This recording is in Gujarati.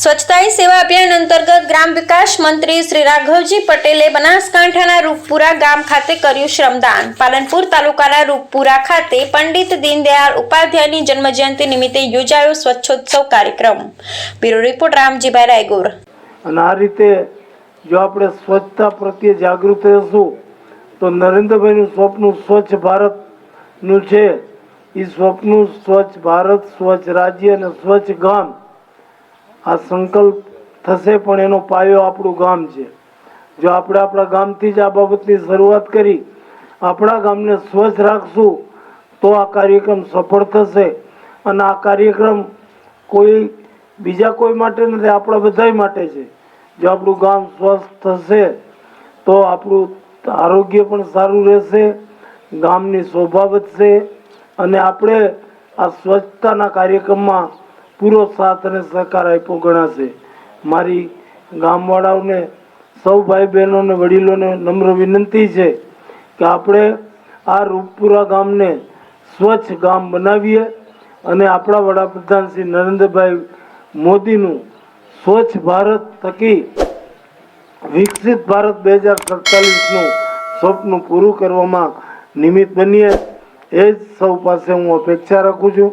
સ્વચ્છતા સેવા અભિયાન અંતર્ગત ગ્રામ વિકાસ મંત્રી શ્રી રાઘવજી પટેલે બનાસકાંઠાના રૂપપુરા ગામ ખાતે કર્યું શ્રમદાન. પાલનપુર તાલુકાના રૂપપુરા ખાતે પંડિત દીનદયાળ ઉપાધ્યાયની જન્મજયંતિ નિમિત્તે યોજાયો સ્વચ્છોત્સવ કાર્યક્રમ. Bureau report Ramjibhai Raygor. અને આ રીતે જો આપણે સ્વચ્છતા પ્રત્યે જાગૃત રહેશું, તો નરેન્દ્રભાઈનું સ્વપ્ન સ્વચ્છ ભારતનું છે. એ સ્વપ્ન સ્વચ્છ ભારત, સ્વચ્છ રાજ્ય અને સ્વચ્છ ગામ આ સંકલ્પ થશે પણ એનો પાયો આપણું ગામ છે. જો આપણે આપણા ગામથી જ આ બાબતની શરૂઆત કરી, આપણા ગામને સ્વચ્છ રાખશું, તો આ કાર્યક્રમ સફળ થશે. અને આ કાર્યક્રમ કોઈ બીજા કોઈ માટે નથી, આપણા બધાય માટે છે. જો આપણું ગામ સ્વસ્થ થશે, તો આપણું આરોગ્ય પણ સારું રહેશે, ગામની શોભા વધશે, અને આપણે આ સ્વચ્છતાના કાર્યક્રમમાં પૂરો સાથ અને સહકાર આપ્યો ગણાશે. મારી ગામવાળાઓને, સૌ ભાઈ બહેનોને વડીલોને નમ્ર વિનંતી છે કે આપણે આ રૂપપુરા ગામને સ્વચ્છ ગામ બનાવીએ અને આપણા વડાપ્રધાન શ્રી નરેન્દ્રભાઈ મોદીનું સ્વચ્છ ભારત થકી વિકસિત ભારત બે હજાર સડતાલીસનું સ્વપ્ન પૂરું કરવામાં નિમિત્ત બનીએ. એ જ સૌ પાસે હું અપેક્ષા રાખું છું.